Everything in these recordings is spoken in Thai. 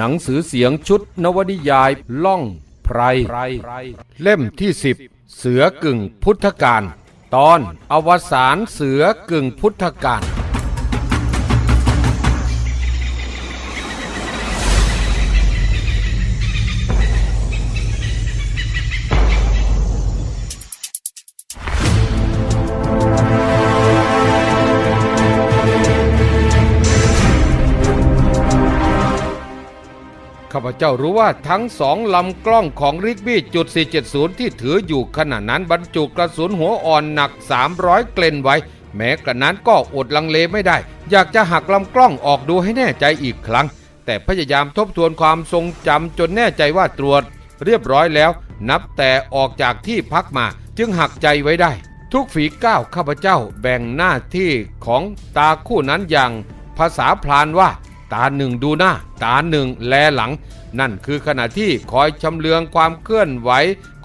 หนังสือเสียงชุดนวนิยายล่องไพร เล่มที่สิบเสือกึ่งพุทธการ ตอนอวสานเสือกึ่งพุทธการ ข้าพเจ้ารู้ว่าทั้งสองลำกล้องของริกบี้จุด 470 ที่ถืออยู่ขณะนั้นบรรจุกระสุนหัวอ่อนหนัก 300 เกลนไว้ แม้กระนั้นก็อดลังเลไม่ได้ อยากจะหักลำกล้องออกดูให้แน่ใจอีกครั้ง แต่พยายามทบทวนความทรงจำจนแน่ใจว่าตรวจ เรียบร้อยแล้ว นับแต่ออกจากที่พักมาจึงหักใจไว้ได้ ทุกฝีก้าวข้าพเจ้าแบ่งหน้าที่ของตาคู่นั้นอย่างภาษาพลานว่า ตาหนึ่งดูหน้า ตาหนึ่งแลหลัง นั่นคือขณะที่คอยชำเลืองความเคลื่อนไหว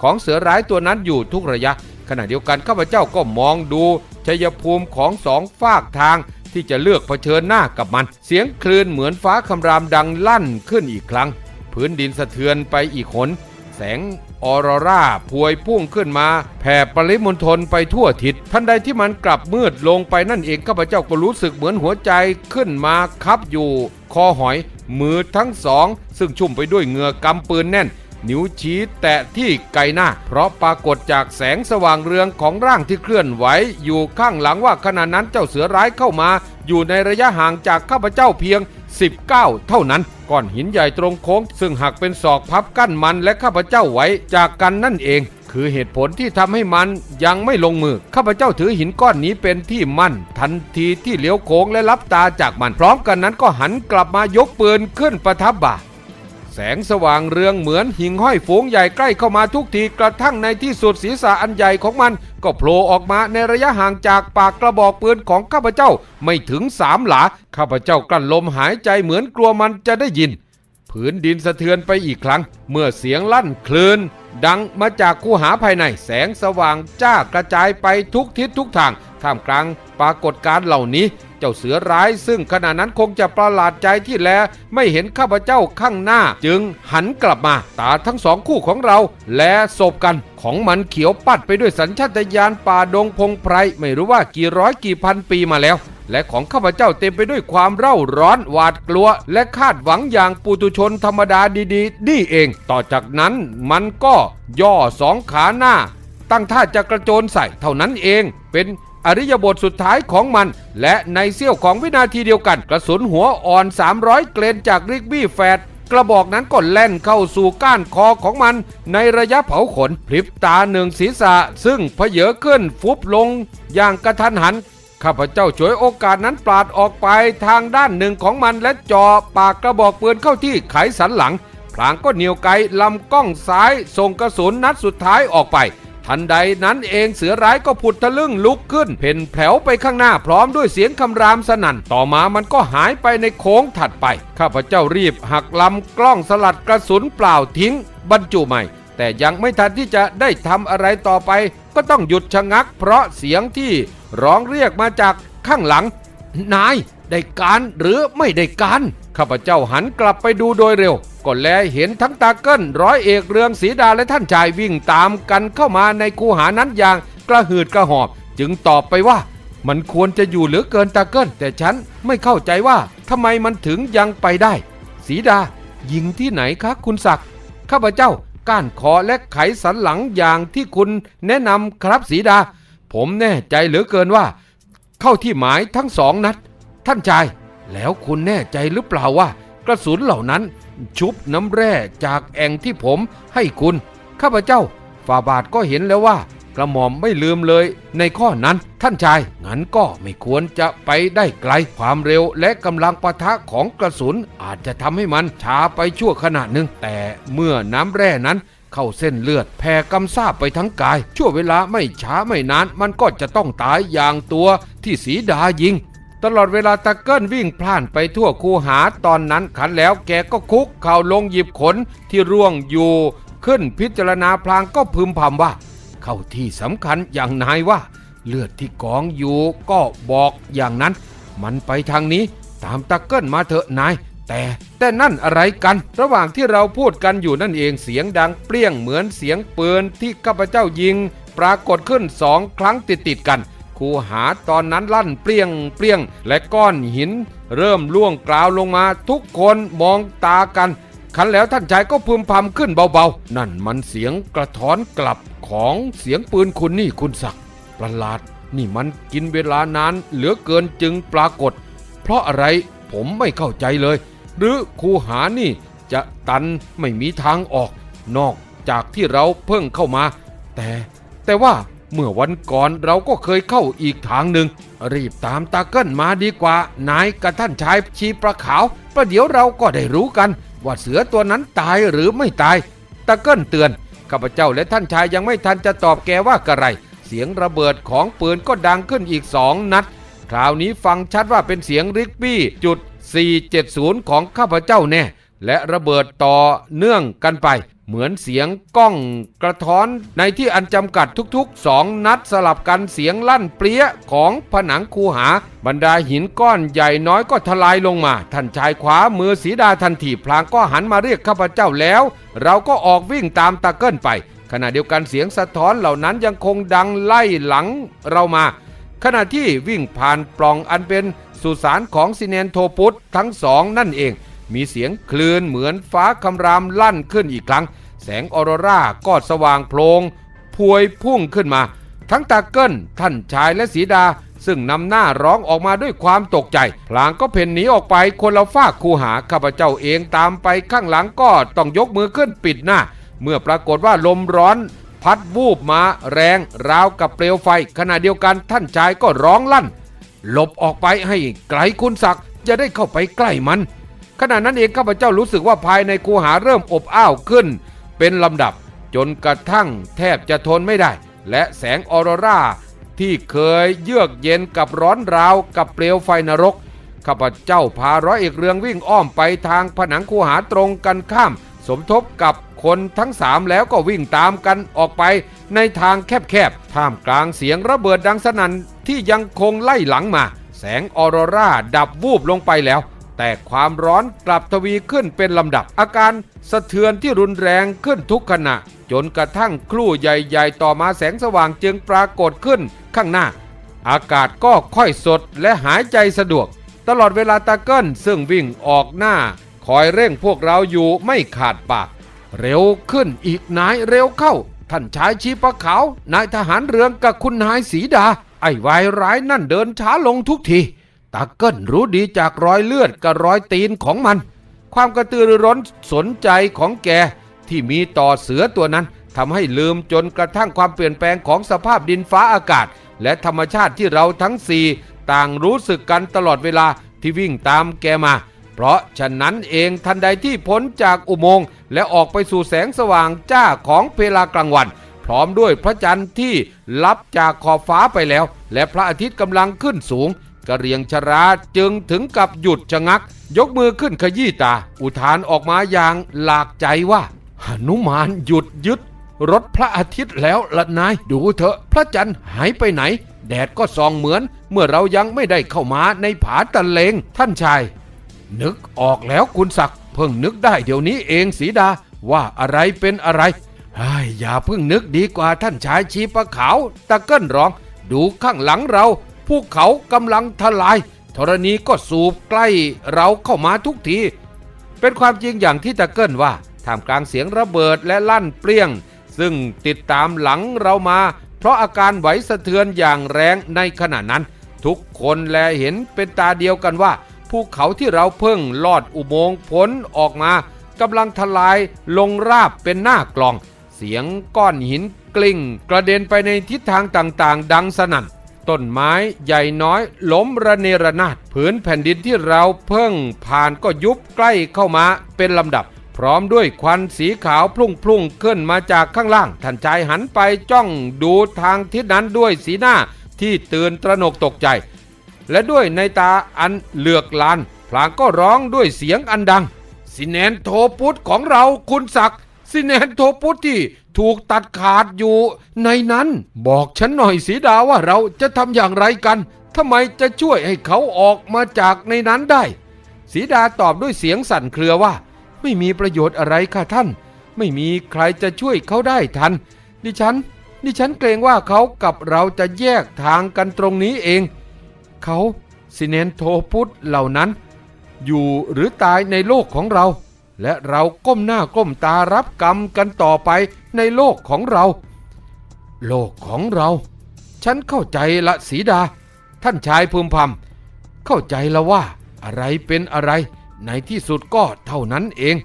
ของเสือร้ายตัวนั้นอยู่ทุกระยะ ขณะเดียวกันข้าพเจ้าก็มองดูชัยภูมิของสองฝากทางที่จะเลือกเผชิญหน้ากับมัน เสียงคลื่นเหมือนฟ้าคำรามดังลั่นขึ้นอีกครั้ง พื้นดินสะเทือนไปอีกหน แสงออรราพวยพุ่งขึ้นมา แผ่ปริมณฑลไปทั่วทิศทันใดที่มันกลับมืดลงไปนั่นเองข้าพเจ้าก็รู้สึกเหมือนหัวใจขึ้นมาคับอยู่ คอหอย มือทั้งสอง ซึ่งชุ่มไปด้วยเหงื่อกำปืนแน่น นิ้วชี้แตะที่ไกหน้า เพราะปรากฏจากแสงสว่างเรืองของร่างที่เคลื่อนไหวอยู่ข้างหลังว่าขณะนั้นเจ้าเสือร้ายเข้ามา อยู่ในระยะห่างจากข้าพเจ้าเพียง 19 เท่านั้น ก้อนหินใหญ่ตรงโค้ง ซึ่งหักเป็นศอกพับกั้นมันและข้าพเจ้าไว้จากกันนั่นเอง คือเหตุผลที่ทำให้มันยังไม่ลงมือ ข้าพเจ้าถือหินก้อนนี้เป็นที่มั่น ทันทีที่เลี้ยวโค้งและรับตาจากมัน พร้อมกันนั้นก็หันกลับมายกปืนขึ้นประทับบ่า แสงสว่างเรืองเหมือนหิ่งห้อยฝูงใหญ่ใกล้เข้ามาทุกทีกระทั่งในที่สุดศีรษะอันใหญ่ของมัน ก็โผล่ออกมาในระยะห่างจากปากกระบอกปืนของข้าพเจ้าไม่ถึงสามหลา ข้าพเจ้ากลั้นลมหายใจเหมือนกลัวมันจะได้ยิน ผืนดินสะเทือนไปอีกครั้ง เมื่อเสียงลั่นคลืนดังมาจากคูหาภายในแสงสว่างจ้ากระจายไปทุกทิศทุกทางท่ามกลางปรากฏการเหล่านี้ จ้าเสือร้าย ซึ่งขณะนั้นคงจะประหลาดใจที่แลไม่เห็นข้าพเจ้าข้างหน้า จึงหันกลับมาตาทั้งสองคู่ของเรา แลสบกันของมันเขียวปัดไปด้วยสัญชาตญาณป่าดงพงไพรไม่รู้ว่ากี่ร้อยกี่พันปีมาแล้วและของข้าพเจ้าเต็มไปด้วยความเร่าร้อนหวาดกลัว และคาดหวังอย่างปุตุชนธรรมดาดีๆนี่เอง ต่อจากนั้นมันก็ย่อสองขาหน้า ตั้งท่าจะกระโจนใส่เท่านั้นเองเป็น อริยบทสุดท้ายของมัน และในเสี้ยวของวินาทีเดียวกัน กระสุนหัวอ่อน 300 เกรนจากริกบี้แฟดกระบอกนั้นก็แล่นเข้าสู่ก้านคอของมัน ในระยะเผาขน พลิบตาหนึ่งศีรษะ ซึ่งเพเยอขึ้นฟุบลง อย่างกระทันหัน ข้าพเจ้าฉวยโอกาสนั้นปาดออกไปทางด้านหนึ่งของมันและจ่อปากกระบอกปืนเข้าที่ไขสันหลัง พลางก็เหนียวไกลำกล้องซ้ายส่งกระสุนนัดสุดท้ายออกไป ทันใดนั้นเองเสือร้ายก็ผุดทะลึ่งลุกขึ้น เพ่นแผลวไปข้างหน้าพร้อมด้วยเสียงคำรามสนั่น ต่อมามันก็หายไปในโค้งถัดไป ข้าพเจ้ารีบหักลำกล้องสลัดกระสุนเปล่าทิ้ง บรรจุใหม่ แต่ยังไม่ทันที่จะได้ทำอะไรต่อไป ก็ต้องหยุดชะงัก เพราะเสียงที่ร้องเรียกมาจากข้างหลัง นายได้การหรือไม่ได้การ ข้าพเจ้าหันกลับไปดูโดยเร็ว ก็แลเห็นทั้งตาเกิ้ลร้อยเอกเรืองศรีดาและท่านชายวิ่งตามกันเข้ามาในคูหานั้นอย่างกระหืดกระหอบ จึงตอบไปว่า มันควรจะอยู่เหลือเกินตาเกิ้ลแต่ฉันไม่เข้าใจว่าทำไมมันถึงยังไปได้ศรีดายิงที่ไหนคะคุณศักดิ์ข้าพเจ้าก้านคอและไขสันหลังอย่างที่คุณแนะนำครับศรีดา ผมแน่ใจเหลือเกินว่า เข้าที่หมายทั้งสองนัด ท่านชาย แล้วคุณแน่ใจหรือเปล่าว่า กระสุนเหล่านั้นชุบน้ำแร่จากแอ่งที่ผมให้คุณ ข้าพเจ้าฝ่าบาทก็เห็นแล้วว่า กระหม่อมไม่ลืมเลยในข้อนั้นท่านชาย งั้นก็ไม่ควรจะไปได้ไกล ความเร็วและกำลังปะทะของกระสุนอาจจะทำให้มันช้าไปชั่วขณะหนึ่ง แต่เมื่อน้ำแร่นั้นเข้าเส้นเลือดแผ่กำซาบไปทั้งกาย ชั่วเวลาไม่ช้าไม่นาน มันก็จะต้องตายอย่างตัวที่สีดายิง ตลอดเวลาตะเกิลวิ่งพล่านไปทั่วคูหาตอนนั้นขันแล้วแกก็คุกเข่าลงหยิบขนที่ร่วงอยู่ ขึ้นพิจารณาพลางก็พึมพำว่า เข้าที่สำคัญอย่างนายว่า เลือดที่กองอยู่ก็บอกอย่างนั้น มันไปทางนี้ตามตะเกิลมาเถอะนาย แต่แต่นั่นอะไรกัน ระหว่างที่เราพูดกันอยู่นั่นเองเสียงดังเปรี้ยงเหมือนเสียงปืนที่ข้าพเจ้ายิง ปรากฏขึ้นสองครั้งติดติดกัน คูหาตอนนั้นลั่นเปรี้ยงเปรี้ยง และก้อนหิน เริ่มล่วงกราวลงมา ทุกคนมองตากัน คันแล้วท่านชายก็พึมพำขึ้นเบาๆ นั่นมันเสียงกระท้อนกลับของเสียงปืนคุณนี่คุณศักดิ์ประหลาด นี่มันกินเวลานานเหลือเกินจึงปรากฏ เพราะอะไรผมไม่เข้าใจเลย หรือคูหานี่จะตันไม่มีทางออก นอกจากที่เราเพิ่งเข้ามา แต่แต่ว่า เมื่อวันก่อนเราก็เคยเข้าอีกทางหนึ่ง รีบตามตาเกิ้ลมาดีกว่า นายกับท่านชายชีประขาว ประเดี๋ยวเราก็ได้รู้กัน ว่าเสือตัวนั้นตายหรือไม่ตายตาเกิ้ลเตือนข้าพเจ้าและท่านชายยังไม่ทันจะตอบแกว่ากระไร เสียงระเบิดของปืนก็ดังขึ้นอีกสองนัด คราวนี้ฟังชัดว่าเป็นเสียงริกบี้จุด470 ของข้าพเจ้าแน่และระเบิดต่อเนื่องกันไป เหมือนเสียงก้องกระท้อนในที่อันจำกัดทุกๆสองนัดสลับกันเสียงลั่นเปรี้ยของผนังคูหา บรรดาหินก้อนใหญ่น้อยก็ทลายลงมา ท่านชายขวามือสีดาทันทีพลางก็หันมาเรียกข้าพเจ้าแล้ว เราก็ออกวิ่งตามตาเกิลไป ขณะเดียวกันเสียงสะท้อนเหล่านั้นยังคงดังไล่หลังเรามา ขณะที่วิ่งผ่านปล่องอันเป็นสุสานของซิเนนโทปุตทั้งสองนั่นเอง มีเสียงคลื่นเหมือนฟ้าคำรามลั่นขึ้นอีกครั้ง แสงออโรราก็สว่างโพลงพวยพุ่งขึ้นมา ทั้งตาเกิลท่านชายและสีดา ซึ่งนำหน้าร้องออกมาด้วยความตกใจ พลางก็เพ่นหนีออกไปคนละฝากคูหาข้าพเจ้าเองตามไปข้างหลังก็ต้องยกมือขึ้นปิดหน้า เมื่อปรากฏว่าลมร้อนพัดวูบมาแรงราวกับเปลวไฟ ขณะเดียวกันท่านชายก็ร้องลั่น หลบออกไปให้ไกลคุณศักดิ์จะได้เข้าไปใกล้มัน ขณะนั้นเองข้าพเจ้ารู้สึกว่าภายในคูหาเริ่มอบอ้าวขึ้น เป็นลำดับจนกระทั่งแทบจะทนไม่ได้ และแสงออโรราที่เคยเยือกเย็นกับร้อนราวกับเปลวไฟนรกข้าพเจ้าพาร้อยเอกเรืองวิ่งอ้อมไปทางผนังคูหาตรงกันข้าม สมทบกับคนทั้งสามแล้วก็วิ่งตามกันออกไปในทางแคบๆ ท่ามกลางเสียงระเบิดดังสนั่นที่ยังคงไล่หลังมา แสงออโรราดับวูบลงไปแล้ว แต่ความร้อนกลับทวีขึ้นเป็นลำดับ อาการสะเทือนที่รุนแรงขึ้นทุกขณะ จนกระทั่งครู่ใหญ่ๆ ต่อมาแสงสว่างจึงปรากฏขึ้นข้างหน้า อากาศก็ค่อยสดและหายใจสะดวก ตลอดเวลาตาเกิ้ลซึ่งวิ่งออกหน้า คอยเร่งพวกเราอยู่ไม่ขาดปาก เร็วขึ้นอีกนายเร็วเข้า ท่านชายชีปะขาวนายทหารเรืองกับคุณนายสีดา ไอ้วายร้ายนั่นเดินช้าลงทุกที ตาเกิ้ลรู้ดีจากรอยเลือดกับรอยตีนของมัน ความกระตือรือร้นสนใจของแกที่มีต่อเสือตัวนั้นทำให้ลืมจนกระทั่งความเปลี่ยนแปลงของสภาพดินฟ้าอากาศ และธรรมชาติที่เราทั้งสี่ต่างรู้สึกกันตลอดเวลาที่วิ่งตามแกมา เพราะฉะนั้นเองทันใดที่พ้นจากอุโมงค์และออกไปสู่แสงสว่างจ้าของเวลากลางวัน พร้อมด้วยพระจันทร์ที่ลับจากขอบฟ้าไปแล้ว และพระอาทิตย์กำลังขึ้นสูง กระเรียงชราจึงถึงกับหยุดชะงัก ยกมือขึ้นขยี้ตา อุทานออกมาอย่างหลากใจว่าหนุมานหยุดยึดรถพระอาทิตย์แล้วละนาย ดูเถอะพระจันทร์หายไปไหน แดดก็ส่องเหมือน เมื่อเรายังไม่ได้เข้ามาในผาตะเลงท่านชาย นึกออกแล้วคุณศักดิ์เพิ่งนึกได้เดี๋ยวนี้เองสีดาว่าอะไรเป็นอะไรอยอย่าเพิ่งนึกดีกว่าท่านชายชีปะขาว ตะเกิ้นร้อง ดูข้างหลังเรา ภูเขากำลังทลายธรณีก็สูบใกล้เราเข้ามาทุกที เป็นความจริงอย่างที่ตะเกิ้ลว่าท่ามกลางเสียงระเบิดและลั่นเปรี้ยง ซึ่งติดตามหลังเรามา เพราะอาการไหวสะเทือนอย่างแรงในขณะนั้น ทุกคนแลเห็นเป็นตาเดียวกันว่าภูเขาที่เราเพิ่งลอดอุโมงค์พ้นออกมากำลังทลายลงราบเป็นหน้ากลอง เสียงก้อนหินกลิ้ง กระเด็นไปในทิศทางต่างๆ ดังสนั่น ต้นไม้ใหญ่น้อยล้มระเนระนาดผืนแผ่นดินที่เราเพิ่งผ่านก็ยุบใกล้เข้ามาเป็นลำดับ พร้อมด้วยควันสีขาวพลุ่งๆขึ้นมาจากข้างล่าง ท่านชายหันไปจ้องดูทางทิศนั้นด้วยสีหน้าที่ตื่นตระหนกตกใจ และด้วยในตาอันเหลือกลานพลางก็ร้องด้วยเสียงอันดังสิแนนโทปุตของเราคุณศักดิ์สิแนนโทปุตที่ ถูกตัดขาดอยู่ ในนั้น บอกฉันหน่อยสีดาว่าเราจะทำอย่างไรกันทำไมจะช่วยให้เขาออกมาจากในนั้นได้สีดาตอบด้วยเสียงสั่นเครือว่า ไม่มีประโยชน์อะไรค่ะท่าน ไม่มีใครจะช่วยเขาได้ทัน ดิฉัน ดิฉันเกรงว่าเขากับเราจะแยกทางกันตรงนี้เอง เขาสิเนนโทพุทธเหล่านั้น อยู่หรือตายในโลกของเรา และเราก้มหน้าก้มตารับกรรมกันต่อไป ในโลกของเรา โลกของเรา ฉันเข้าใจละสีดา ท่านชายพึมพำเข้าใจละว่าอะไรเป็นอะไร ในที่สุดก็เท่านั้นเอง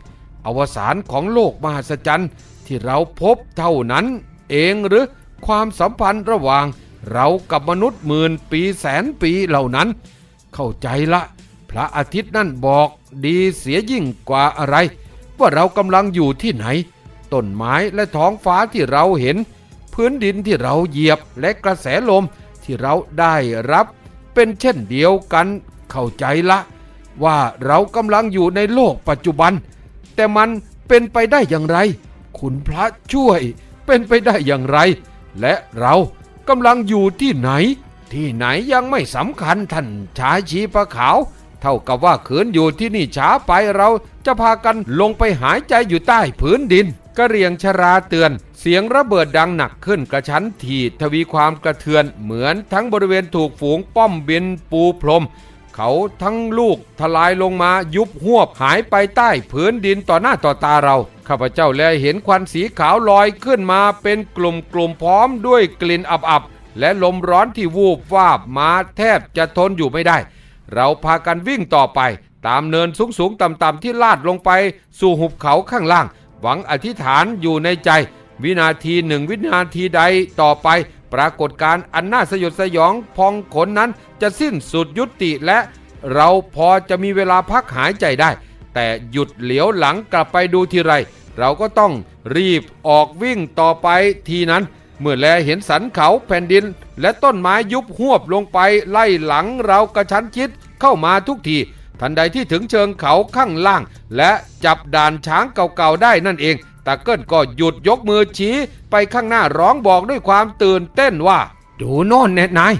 อวสานของโลกมหัศจรรย์ที่เราพบเท่านั้นเองหรือความสัมพันธ์ระหว่างเรากับมนุษย์หมื่นปีแสนปีเหล่านั้น เข้าใจละ พระอาทิตย์นั่นบอกดีเสียยิ่งกว่าอะไร ว่าเรากำลังอยู่ที่ไหน ต้นไม้และท้องฟ้าที่เราเห็น พื้นดินที่เราเหยียบและกระแสลมที่เราได้รับ เป็นเช่นเดียวกันเข้าใจละ ว่าเรากำลังอยู่ในโลกปัจจุบัน แต่มันเป็นไปได้อย่างไร คุณพระช่วยเป็นไปได้อย่างไร และเรากำลังอยู่ที่ไหน ที่ไหนยังไม่สำคัญท่านชายชีประขาว เท่ากับว่าขืนอยู่ที่นี่ช้าไปเราจะพากันลงไปหายใจอยู่ใต้ผืนดิน กระเรียงชราเตือน เสียงระเบิดดังหนักขึ้นกระชั้นทีทวีความกระเทือน เหมือนทั้งบริเวณถูกฝูงป้อมบินปูพรม เขาทั้งลูกทลายลงมายุบหวบหายไปใต้ผืนดินต่อหน้าต่อตาเรา ข้าพเจ้าแลเห็นควันสีขาวลอยขึ้นมาเป็นกลุ่มกลุ่มๆพร้อมด้วยกลิ่นอับๆและลมร้อนที่วูบวาบมาแทบจะทนอยู่ไม่ได้ เราพากันวิ่งต่อไป ตามเนินสูงๆต่ำๆที่ลาดลงไปสู่หุบเขาข้างล่าง หวังอธิษฐานอยู่ในใจ วินาทีหนึ่งวินาทีใดต่อไป ปรากฏการอันน่าสยดสยองพองขนนั้นจะสิ้นสุดยุติและ เราพอจะมีเวลาพักหายใจได้ แต่หยุดเหลียวหลังกลับไปดูทีไร เราก็ต้องรีบออกวิ่งต่อไปทีนั้นเมื่อแลเห็นสันเขาแผ่นดิน และต้นไม้ยุบหวบลงไปไล่หลังเรากระชั้นชิดเข้ามาทุกที ทันใดที่ถึงเชิงเขาข้างล่าง และจับด่านช้างเก่าๆได้นั่นเองตาเกิลก็หยุดยกมือชี้ไปข้างหน้าร้องบอกด้วยความตื่นเต้นว่า ดูโน่นแน่นาย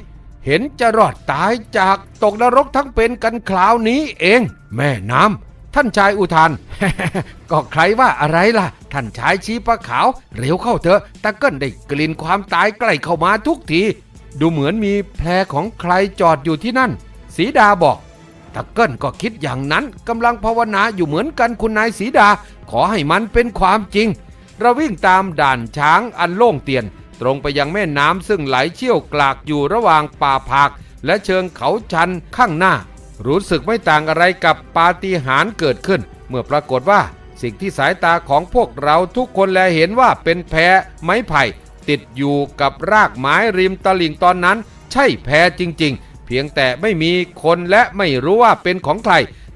เห็นจะรอดตายจากตกนรกทั้งเป็นกันคราวนี้เอง แม่น้ำท่านชายอุทาน ก็ใครว่าอะไรล่ะ ท่านชายชี้ปลาขาว เร็วเข้าเถอะตาเกิลได้กลิ่นความตายใกล้เข้ามาทุกที ดูเหมือนมีแพรของใครจอดอยู่ที่นั่น สีดาบอก ตะเกิลก็คิดอย่างนั้นกำลังภาวนาอยู่เหมือนกันคุณนายสีดา ขอให้มันเป็นความจริง เราวิ่งตามด่านช้างอันโล่งเตียน ตรงไปยังแม่น้ำซึ่งไหลเชี่ยวกลากอยู่ระหว่างป่าผาก และเชิงเขาชันข้างหน้า รู้สึกไม่ต่างอะไรกับปาฏิหาริย์เกิดขึ้น เมื่อปรากฏว่าสิ่งที่สายตาของพวกเราทุกคนแลเห็นว่าเป็นแพไม้ไผ่ ติดอยู่กับรากไม้ริมตลิ่งตอนนั้น ใช่แพจริง ๆ เพียงแต่ไม่มีคนและไม่รู้ว่าเป็นของใคร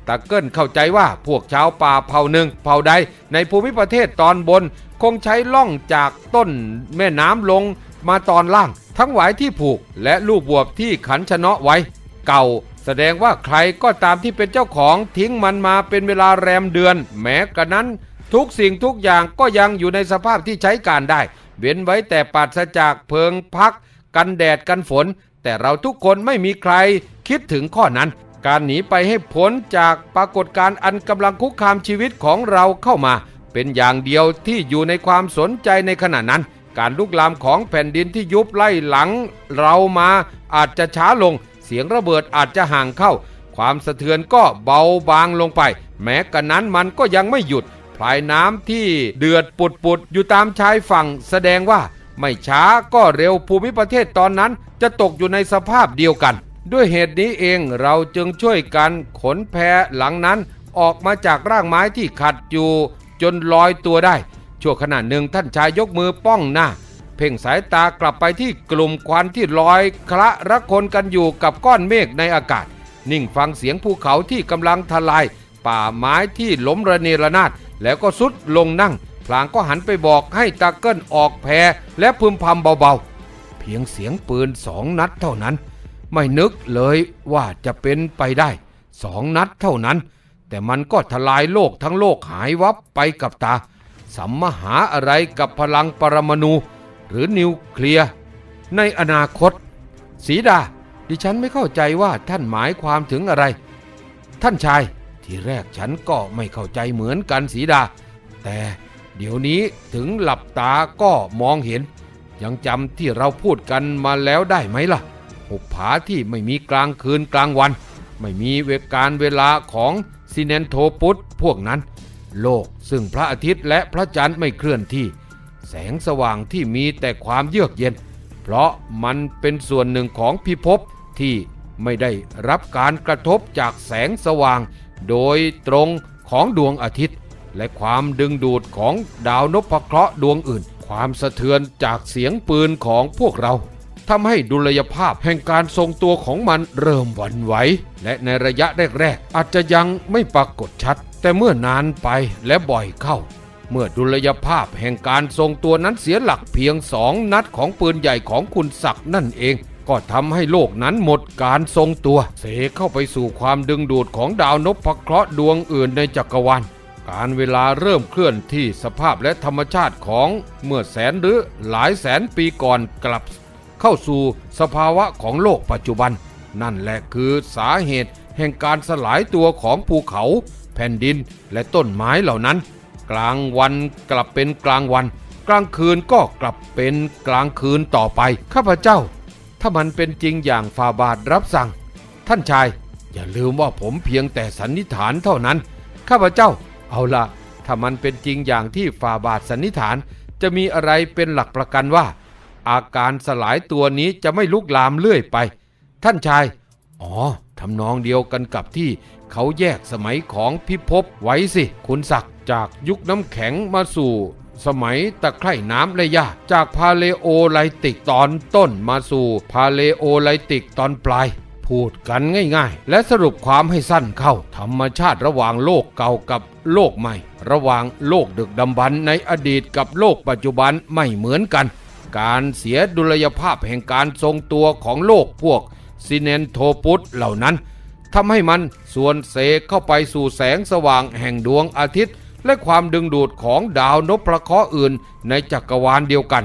ตาเกิลเข้าใจว่าพวกชาวป่าเผ่าหนึ่งเผ่าใดในภูมิประเทศตอนบน คงใช้ล่องจากต้นแม่น้ำลงมาตอนล่าง ทั้งหวายที่ผูกและลูกบวบที่ขันชนะไว้ เก่า แสดงว่าใครก็ตามที่เป็นเจ้าของทิ้งมันมาเป็นเวลาแรมเดือน แม้กระนั้น ทุกสิ่งทุกอย่างก็ยังอยู่ในสภาพที่ใช้การได้ เว้นไว้แต่ปราศจากเพิงพัก กันแดดกันฝน แต่เราทุกคนไม่มีใครคิดถึงข้อนั้น การหนีไปให้พ้นจากปรากฏการณ์อันกำลังคุกคามชีวิตของเราเข้ามา เป็นอย่างเดียวที่อยู่ในความสนใจในขณะนั้น การลุกลามของแผ่นดินที่ยุบไล่หลัง เรามาอาจจะช้าลง เสียงระเบิดอาจจะห่างเข้า ความสะเทือนก็เบาบางลงไป แม้กระนั้นมันก็ยังไม่หยุดพลายน้ำที่เดือดปุดปุดๆอยู่ตามชายฝั่งแสดงว่า ไม่ช้าก็เร็วภูมิประเทศตอนนั้นจะตกอยู่ในสภาพเดียวกัน ด้วยเหตุนี้เองเราจึงช่วยกันขนแพหลังนั้นออกมาจากร่างไม้ที่ขัดอยู่ จนลอยตัวได้ ชั่วขณะหนึ่งท่านชายยกมือป้องหน้า เพ่งสายตากลับไปที่กลุ่มควันที่ลอยคละระคนกันอยู่กับก้อนเมฆในอากาศ นิ่งฟังเสียงภูเขาที่กำลังทลาย ป่าไม้ที่ล้มระเนระนาดแล้วก็สุดลงนั่ง พลางก็หันไปบอกให้ตาเกิลออกแพรและพึมพำเบาๆ เพียงเสียงปืนสองนัดเท่านั้น ไม่นึกเลยว่าจะเป็นไปได้สองนัดเท่านั้น แต่มันก็ทลายโลกทั้งโลกหายวับไปกับตา สัมมหาอะไรกับพลังปรมาณูหรือนิวเคลียร์ในอนาคต สีดา ดิฉันไม่เข้าใจว่าท่านหมายความถึงอะไร ท่านชาย ทีทีแรกฉันก็ไม่เข้าใจเหมือนกันสีดา แต่ เดี๋ยวนี้ถึงหลับตาก็มองเห็น ยังจำที่เราพูดกันมาแล้วได้ไหมล่ะ หุบผาที่ไม่มีกลางคืนกลางวัน ไม่มีเวการเวลาของซินเนนโทปุตพวกนั้น โลกซึ่งพระอาทิตย์และพระจันทร์ไม่เคลื่อนที่ แสงสว่างที่มีแต่ความเยือกเย็น เพราะมันเป็นส่วนหนึ่งของพิภพที่ไม่ได้รับการกระทบจากแสงสว่าง โดยตรงของดวงอาทิตย์ และความดึงดูดของดาวนพเคราะห์ดวงอื่น ความสะเทือนจากเสียงปืนของพวกเราทำให้ดุลยภาพแห่งการทรงตัวของมันเริ่มหวั่นไหว และในระยะแรกๆอาจจะยังไม่ปรากฏชัด แต่เมื่อนานไปและบ่อยเข้า เมื่อดุลยภาพแห่งการทรงตัวนั้นเสียหลักเพียงสองนัดของปืนใหญ่ของคุณศักดิ์นั่นเอง ก็ทำให้โลกนั้นหมดการทรงตัว เสเข้าไปสู่ความดึงดูดของดาวนพเคราะห์ดวงอื่นในจักรวาล การเวลาเริ่มเคลื่อนที่สภาพและธรรมชาติของเมื่อแสนหรือหลายแสนปีก่อนกลับ เข้าสู่สภาวะของโลกปัจจุบัน นั่นแหละคือสาเหตุแห่งการสลายตัวของภูเขา แผ่นดินและต้นไม้เหล่านั้น กลางวันกลับเป็นกลางวัน กลางคืนก็กลับเป็นกลางคืนต่อไปข้าพเจ้า ถ้ามันเป็นจริงอย่างฟาบาทรับสั่ง ท่านชาย อย่าลืมว่าผมเพียงแต่สันนิษฐานเท่านั้น ข้าพเจ้า เอาละถ้ามันเป็นจริงอย่างที่ฟาบาทสันนิษฐาน จะมีอะไรเป็นหลักประกันว่า อาการสลายตัวนี้จะไม่ลุกลามเรื่อยไป ท่านชาย อ๋อทำนองเดียวกันกับที่เขาแยกสมัยของพิภพไว้สิคุณศักดิ์จากยุคน้ำแข็งมาสู่สมัยตะไคร่น้ำและหญ้าจากพาเลโอไลติกตอนต้นมาสู่พาเลโอไลติกตอนปลาย พูดกันง่ายๆ และสรุปความให้สั้นเข้า ธรรมชาติระหว่างโลกเก่ากับโลกใหม่ ระหว่างโลกดึกดำบรรในอดีตกับโลกปัจจุบันไม่เหมือนกัน การเสียดุลยภาพแห่งการทรงตัวของโลกพวกซินเนนโทปุตเหล่านั้นทำให้มันส่วนเสกเข้าไปสู่แสงสว่างแห่งดวงอาทิตย์ และความดึงดูดของดาวนพเคราะห์อื่นในจักรวาลเดียวกัน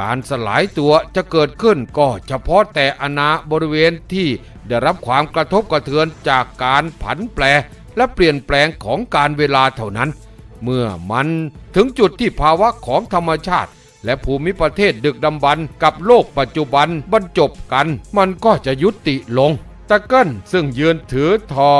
การสลายตัวจะเกิดขึ้นก็เฉพาะแต่อนาบริเวณที่ได้รับความกระทบกระเทือนจากการผันแปรและเปลี่ยนแปลงของการเวลาเท่านั้น เมื่อมันถึงจุดที่ภาวะของธรรมชาติ และภูมิประเทศดึกดำบรรกับโลกปัจจุบันบรรจบกัน มันก็จะยุติลงตะเกิลซึ่งยืนถือทอ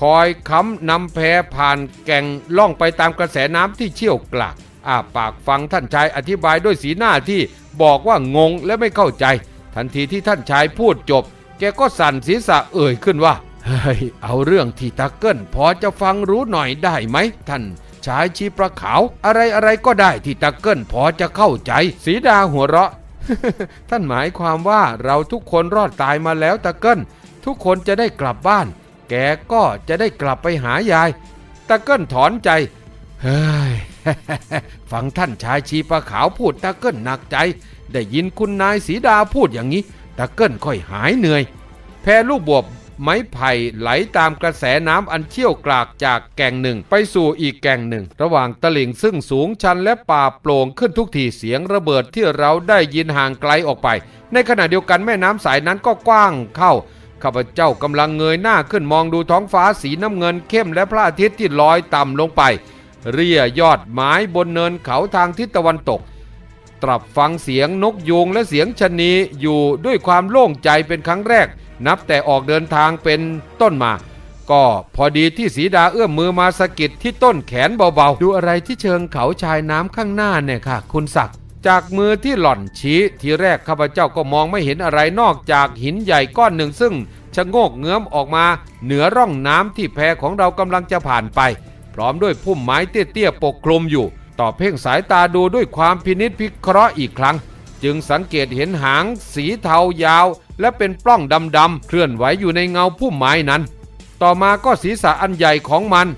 คอยค้ำนำแพผ่านแก่งล่องไปตามกระแสน้ำที่เชี่ยวกราก อาปากฟังท่านชายอธิบายด้วยสีหน้าที่บอกว่างงและไม่เข้าใจ ทันทีที่ท่านชายพูดจบ แกก็สั่นศีรษะเอ่ยขึ้นว่า เฮ้ย เอาเรื่องที่ตะเกิลพอจะฟังรู้หน่อยได้ไหมท่านชายชีประขาว อะไรอะไรก็ได้ที่ตะเกิลพอจะเข้าใจ สีดาหัวเราะ ท่านหมายความว่าเราทุกคนรอดตายมาแล้วตะเกิลทุกคนจะได้กลับบ้าน แกก็จะได้กลับไปหายายตะเกิลถอนใจ เฮ้ย ฟังท่านชายชีปะขาวพูดตะเกิลหนักใจ ได้ยินคุณนายสีดาพูดอย่างนี้ตะเกิลค่อยหายเหนื่อย แพลูกบวบไม้ไผ่ไหลตามกระแสน้ำอันเชี่ยวกรากจากแก่งหนึ่งไปสู่อีกแก่งหนึ่ง ระหว่างตลิ่งซึ่งสูงชันและป่าโปร่งขึ้นทุกทีเสียงระเบิดที่เราได้ยินห่างไกลออกไป ในขณะเดียวกันแม่น้ำสายนั้นก็กว้างเข้าข้าพเจ้ากำลังเงยหน้าขึ้นมองดูท้องฟ้าสีน้ำเงินเข้มและพระอาทิตย์ที่ลอยต่ำลงไป เรียยอดไม้บนเนินเขาทางทิศตะวันตก ตรับฟังเสียงนกยูงและเสียงชะนีอยู่ด้วยความโล่งใจเป็นครั้งแรก นับแต่ออกเดินทางเป็นต้นมา ก็พอดีที่สีดาเอื้อมมือมาสะกิดที่ต้นแขนเบาๆ ดูอะไรที่เชิงเขาชายน้ำข้างหน้าเนี่ยค่ะ คุณศักดิ์จากมือที่หล่อนชี้ทีแรกข้าพเจ้าก็มองไม่เห็นอะไรนอกจากหินใหญ่ก้อนหนึ่งซึ่งชะโงกเงื้อมออกมา เหนือร่องน้ำที่แพของเรากำลังจะผ่านไป พร้อมด้วยพุ่มไม้เตี้ยๆปกคลุมอยู่ ต่อเพ่งสายตาดูด้วยความพินิษพิเคราะห์อีกครั้ง จึงสังเกตเห็นหาง สีเทายาว และเป็นปล้องดำๆเคลื่อนไหวอยู่ในเงาพุ่มไม้นั้น ต่อมาก็ศีรษะอันใหญ่ของมัน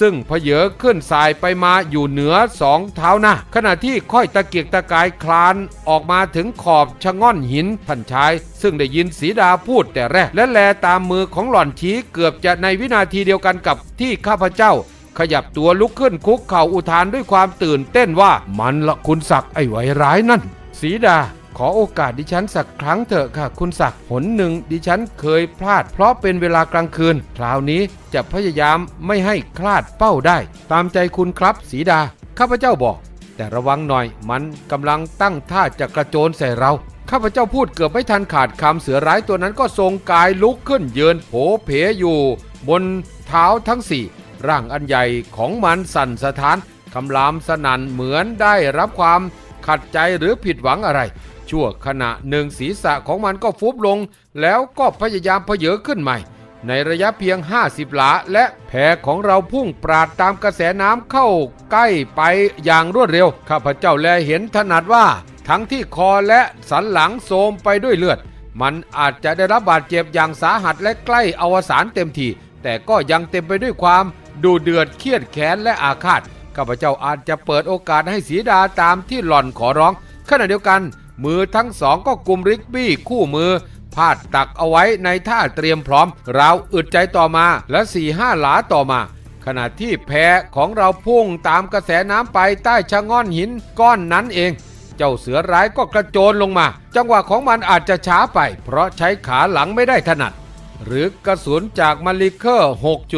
ซึ่งเพเยอขึ้นสายไปมาอยู่เหนือสองเท้าหน้าขณะที่ค่อยตะเกียกตะกายคลานออกมาถึงขอบชะง่อนหินท่านชาย ซึ่งได้ยินสีดาพูดแต่แรก และแลตามมือของหล่อนชี้เกือบจะในวินาทีเดียวกันกับที่ข้าพเจ้า ขยับตัวลุกขึ้นคุกเข่าอุทานด้วยความตื่นเต้นว่ามันละคุณศักดิ์ไอ้ไวร้ายนั่นสีดาขอโอกาสดิฉันสักครั้งเถอะค่ะ คุณศักดิ์หนหนึ่งดิฉันเคยพลาด เพราะเป็นเวลากลางคืน คราวนี้จะพยายามไม่ให้คลาดเป้าได้ ตามใจคุณครับสีดา ข้าพเจ้าบอก แต่ระวังหน่อยมันกำลังตั้งท่าจะกระโจนใส่เรา ข้าพเจ้าพูดเกือบไม่ทันขาดคำเสือร้ายตัวนั้นก็ทรงกายลุกขึ้นยืนโผเพอยู่ บนเท้าทั้งสี่ ร่างอันใหญ่ของมันสั่นสะท้านคำรามสนั่นเหมือนได้รับความขัดใจหรือผิดหวังอะไร ชั่วขณะหนึ่งศีรษะของมันก็ฟุบลง แล้วก็พยายามเพเยอขึ้นใหม่ ในระยะเพียง 50 หลา และแพของเราพุ่งปราดตามกระแสน้ำเข้าใกล้ไปอย่างรวดเร็ว ข้าพเจ้าแลเห็นถนัดว่า ทั้งที่คอและสันหลังโทมไปด้วยเลือด มันอาจจะได้รับบาดเจ็บอย่างสาหัสและใกล้อวสานเต็มทีแต่ก็ยังเต็มไปด้วยความ ดูเดือดเครียดแค้นและอาฆาตข้าพเจ้าอาจจะเปิดโอกาสให้สีดาตามที่หล่อนขอร้องขณะเดียวกัน มือทั้งสองก็กุมริกบี้คู่มือพาดตักเอาไว้ในท่าเตรียมพร้อม เราอึดใจต่อมาและสี่ห้าหลาต่อมา ขณะที่แพของเราพุ่งตามกระแสน้ำไปใต้ชะง่อนหินก้อนนั้นเอง เจ้าเสือร้ายก็กระโจนลงมา จังหวะของมันอาจจะช้าไป เพราะใช้ขาหลังไม่ได้ถนัด หรือกระสุนจากมาลิเคอร์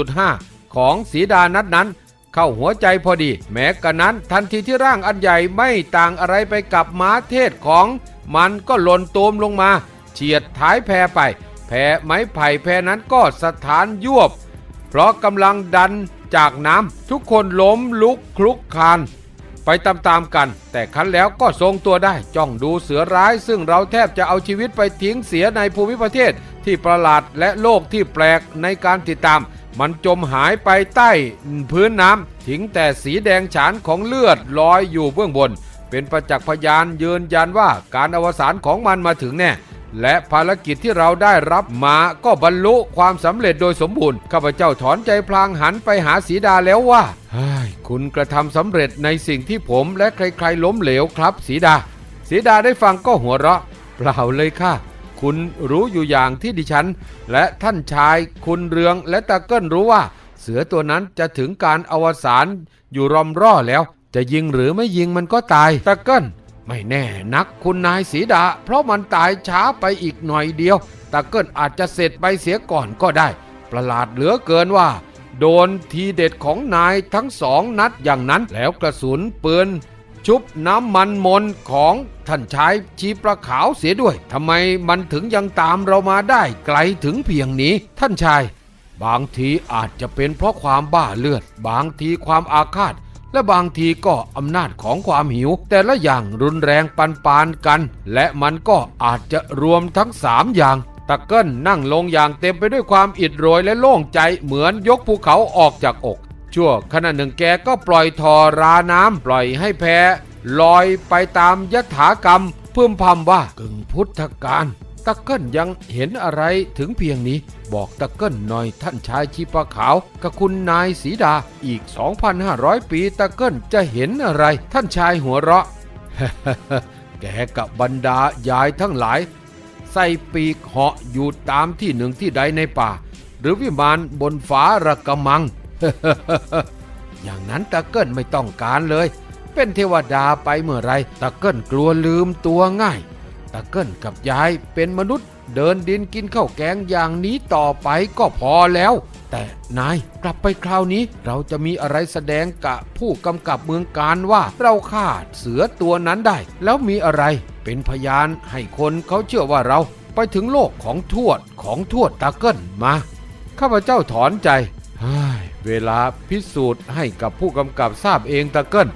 6.5 ของสีดานัดนั้น เข้าหัวใจพอดี แม้กระนั้นทันทีที่ร่างอันใหญ่ไม่ต่างอะไรไปกับม้าเทศของ มันก็หล่นตูมลงมา เฉียดท้ายแพไป แพไม้ไผ่แพนั้นก็สถานยวบ เพราะกำลังดันจากน้ำทุกคนล้มลุกคลุกคานไปตามๆกัน แต่ครั้นแล้วก็ทรงตัวได้จ้องดูเสือร้าย ซึ่งเราแทบจะเอาชีวิตไปทิ้งเสียในภูมิประเทศที่ประหลาดและโลกที่แปลกในการติดตาม มันจมหายไปใต้พื้นน้ำทิ้งแต่สีแดงฉานของเลือดลอยอยู่เบื้องบน เป็นประจักษ์พยานยืนยันว่าการอวสานของมันมาถึงแน่และภารกิจที่เราได้รับมาก็บรรลุความสำเร็จโดยสมบูรณ์ ข้าพเจ้าถอนใจพลางหันไปหาสีดาแล้วว่าคุณกระทำสำเร็จในสิ่งที่ผมและใครๆล้มเหลวครับสีดา สีดาได้ฟังก็หัวเราะ เปล่าเลยค่ะ คุณรู้อยู่อย่างที่ดิฉัน และท่านชายคุณเรืองและตาเกิ้ลรู้ว่า เสือตัวนั้นจะถึงการอวสานอยู่รอมร่อแล้ว จะยิงหรือไม่ยิงมันก็ตายตาเกิ้ลไม่แน่นักคุณนายสีดา เพราะมันตายช้าไปอีกหน่อยเดียวตาเกิ้ลอาจจะเสร็จไปเสียก่อนก็ได้ ประหลาดเหลือเกินว่า โดนทีเด็ดของนายทั้งสองนัดอย่างนั้นแล้วกระสุนปืน ชุบน้ำมันมนของท่านชายชีประขาวเสียด้วยทำไมมันถึงยังตามเรามาได้ไกลถึงเพียงนี้ ท่านชาย บางทีอาจจะเป็นเพราะความบ้าเลือด บางทีความอาฆาต และบางทีก็อำนาจของความหิว แต่ละอย่างรุนแรงปันปานกัน และมันก็อาจจะรวมทั้งสามอย่างตะเกิลนั่งลงอย่างเต็มไปด้วยความอิดโรยและโล่งใจเหมือนยกภูเขาออกจากอก ชั่วขณะหนึ่งแกก็ปล่อยทอราน้ำปล่อยให้แพลอยไปตามยถากรรมพึมพำว่ากึ่งพุทธการตะเกิ้ลยังเห็นอะไรถึงเพียงนี้ บอกตะเกิ้ลหน่อยท่านชายชีปะขาวกับคุณนายสีดาอีก 2,500 ปีตะเกิ้ลจะเห็นอะไร ท่านชายหัวเราะ แกกับบรรดายายทั้งหลาย ใส่ปีกเหาะอยู่ตามที่หนึ่งที่ใดในป่า หรือวิมานบนฟ้าระกำมัง อย่างนั้นตะเกิ้ลไม่ต้องการเลย เป็นเทวดาไปเมื่อไรตะเกิ้ลกลัวลืมตัวง่ายตะเกิ้ลกับยายเป็นมนุษย์เดินดินกินข้าวแกงอย่างนี้ต่อไปก็พอแล้ว แต่นายกลับไปคราวนี้เราจะมีอะไรแสดงกับผู้กำกับเมืองการว่าเราฆ่าเสือตัวนั้นได้ แล้วมีอะไรเป็นพยานให้คนเขาเชื่อว่าเราไปถึงโลกของทวดของทวดตะเกิ้ลมา ข้าพเจ้าถอนใจ เวลาพิสูจน์ให้กับผู้กำกับทราบเองตะเกิล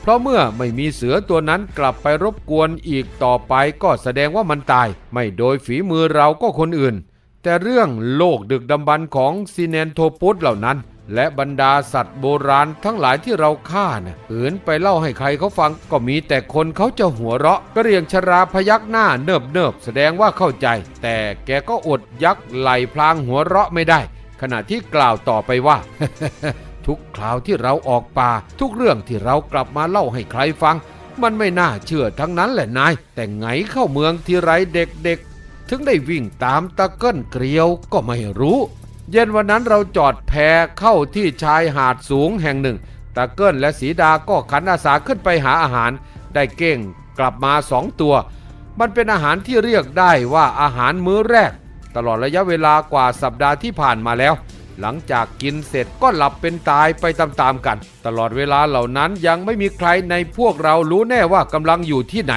เพราะเมื่อไม่มีเสือตัวนั้นกลับไปรบกวนอีกต่อไปก็แสดงว่ามันตาย ไม่โดยฝีมือเราก็คนอื่น แต่เรื่องโลกดึกดำบรรของซีเนนโทปุสเหล่านั้น และบรรดาสัตว์โบราณทั้งหลายที่เราฆ่าน่ะเอินไปเล่าให้ใครเขาฟังก็มีแต่คนเขาจะหัวเราะก็เรียงชราพยักหน้าเนิบเนิบแสดงว่าเข้าใจ แต่แกก็อดยักไหลพลางหัวเราะไม่ได้ ขณะที่กล่าวต่อไปว่า ทุกคราวที่เราออกป่า ทุกเรื่องที่เรากลับมาเล่าให้ใครฟัง มันไม่น่าเชื่อทั้งนั้นแหละนาย แต่ไงเข้าเมืองที่ไรเด็กๆ ถึงได้วิ่งตามตะเกิ้ลเกลียวก็ไม่รู้ เย็นวันนั้นเราจอดแพเข้าที่ชายหาดสูงแห่งหนึ่ง ตะเกิ้ลและสีดาก็ขันอาสาขึ้นไปหาอาหาร ได้เก้งกลับมาสองตัว มันเป็นอาหารที่เรียกได้ว่าอาหารมื้อแรก ตลอดระยะเวลากว่าสัปดาห์ที่ผ่านมาแล้ว หลังจากกินเสร็จก็หลับเป็นตายไปตามๆกัน ตลอดเวลาเหล่านั้นยังไม่มีใครในพวกเรารู้แน่ว่ากำลังอยู่ที่ไหน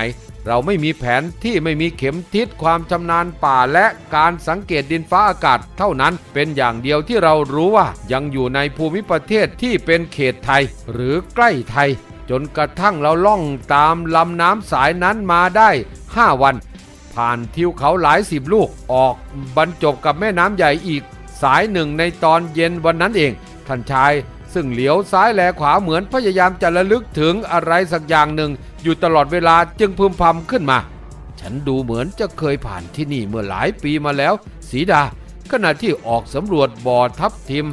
เราไม่มีแผนที่ไม่มีเข็มทิศความชำนาญป่าและการสังเกตดินฟ้าอากาศ เท่านั้นเป็นอย่างเดียวที่เรารู้ว่ายังอยู่ในภูมิประเทศที่เป็นเขตไทย หรือใกล้ไทย จนกระทั่งเราล่องตามลำน้ำสายนั้นมาได้ 5 วัน ผ่านทิวเขาหลายสิบลูกออกบรรจบกับแม่น้ำใหญ่อีกสายหนึ่งในตอนเย็นวันนั้นเอง ท่านชายซึ่งเหลียวซ้ายแลขวาเหมือนพยายามจะระลึกถึงอะไรสักอย่างหนึ่ง อยู่ตลอดเวลาจึงพึมพำขึ้นมา ฉันดูเหมือนจะเคยผ่านที่นี่เมื่อหลายปีมาแล้ว สีดา ขณะที่ออกสำรวจบ่อทับทิม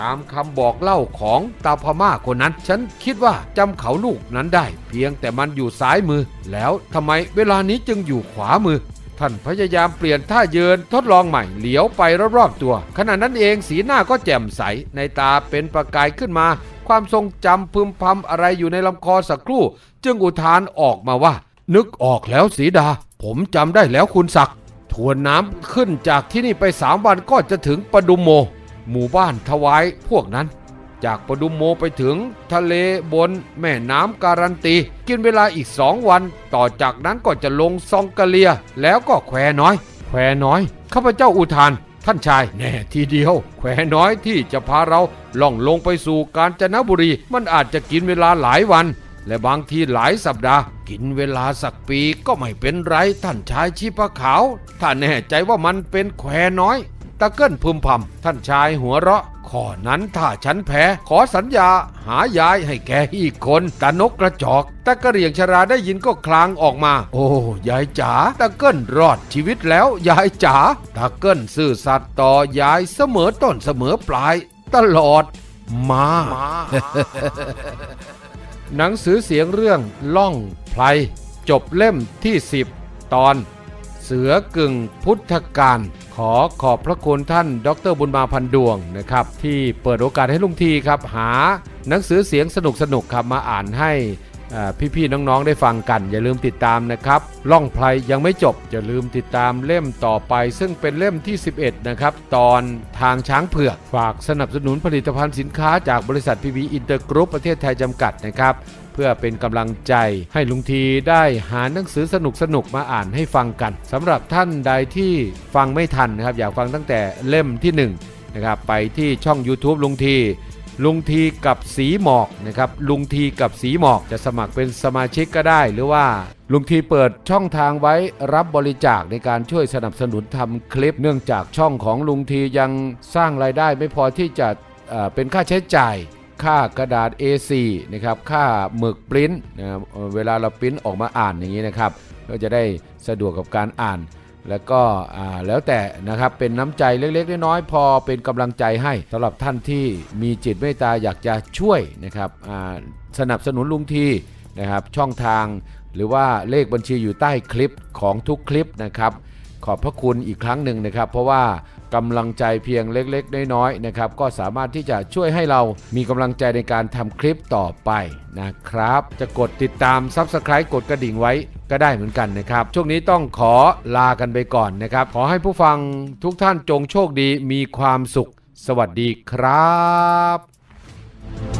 ตามคำบอกเล่าของตาพม่าคนนั้น ฉันคิดว่าจำเขาลูกนั้นได้ เพียงแต่มันอยู่ซ้ายมือ แล้วทำไมเวลานี้จึงอยู่ขวามือ ท่านพยายามเปลี่ยนท่าเยินทดลองใหม่เหลียวไปรอบๆตัว ขณะนั้นเองสีหน้าก็แจ่มใส ในตาเป็นประกายขึ้นมา ความทรงจำพึมพำอะไรอยู่ในลำคอสักครู่ จึงอุทานออกมาว่า นึกออกแล้วสีดา ผมจำได้แล้วคุณศักดิ์ทวนน้ำขึ้นจากที่นี่ไปสามวันก็จะถึงปดุมโม หมู่บ้านทวายพวกนั้น จากปดุมโมไปถึงทะเลบนแม่น้ำการันตี กินเวลาอีกสองวัน ต่อจากนั้นก็จะลงซองกะเลีย แล้วก็แควน้อย แควน้อยข้าพเจ้าอุทาน ท่านชายแน่ทีเดียว แควน้อยที่จะพาเราล่องลงไปสู่กาญจนบุรี มันอาจจะกินเวลาหลายวัน และบางทีหลายสัปดาห์ กินเวลาสักปีก็ไม่เป็นไรท่านชายชีพขาว ถ้าแน่ใจว่ามันเป็นแควน้อย ตะเกิ้ลพึมพำท่านชายหัวเราะข้อนั้นถ้าฉันแพ้ ขอสัญญาหายายให้แกอีกคนตานกกระจอกตะกะเหรียงชราได้ยินก็คลางออกมา โอ้ยายจ๋าตะเกิ้ลรอดชีวิตแล้วยายจ๋าตะเกิ้ลซื่อสัตย์ต่อยายเสมอต้นเสมอปลาย ตลอดมาหนังสือเสียงเรื่องล่องไพรจบเล่มที่ 10 ตอน เสือกึ่งพุทธการขอขอบพระคุณท่าน ดรบุญมาพันดวงนะครับ ที่เปิดโอกาสให้ลุงทีครับ หาหนังสือเสียงสนุกๆครับมาอ่านให้พี่ๆน้องๆได้ฟังกัน อย่าลืมติดตามนะครับล่องไพรยังไม่จบ อย่าลืมติดตามเล่มต่อไป ซึ่งเป็นเล่มที่ 11 นะครับ ตอนทางช้างเผือก ฝากสนับสนุนผลิตภัณฑ์สินค้าจากบริษัทพีวีอินเตอร์กรุ๊ปประเทศไทยจำกัดนะครับ เพื่อเป็นกำลังใจ ให้ลุงทีได้หาหนังสือสนุกๆมาอ่านให้ฟังกันสำหรับท่านใดที่ฟังไม่ทันนะครับอยากฟังตั้งแต่เล่มที่1นนะครับไปที่ช่อง YouTube ลุงทีลุงทีกับสีหมอกนะครับลุงทีกับสีหมอกจะสมัครเป็นสมาชิกก็ได้ หรือว่าลุงทีเปิดช่องทางไว้รับบริจาคในการช่วยสนับสนุนทำคลิป เนื่องจากช่องของลุงทียังสร้างรายได้ไม่พอที่จะเป็นค่าใช้จ่าย ค่ากระดาษ A4 นะครับค่าหมึกปริ้นนะเวลาเราปริ้นออกมาอ่านอย่างนี้นะครับ ก็จะได้สะดวกกับการอ่าน แล้วก็แล้วแต่นะครับเป็นน้ำใจเล็กๆน้อยๆพอเป็นกำลังใจให้สำหรับท่านที่มีจิตเมตตาอยากจะช่วยนะครับสนับสนุนลุงทีนะครับช่องทางหรือว่าเลขบัญชีอยู่ใต้คลิปของทุกคลิปนะครับ ขอบพระคุณอีกครั้งหนึ่งนะครับ เพราะว่า กำลังใจเพียงเล็กๆ น้อยๆนะครับก็สามารถที่จะช่วยให้เรามีกำลังใจในการทำคลิปต่อไปนะครับ จะกดติดตาม Subscribe กดกระดิ่งไว้ก็ได้เหมือนกันนะครับ ช่วงนี้ต้องขอลากันไปก่อนนะครับ ขอให้ผู้ฟังทุกท่านจงโชคดีมีความสุข สวัสดีครับ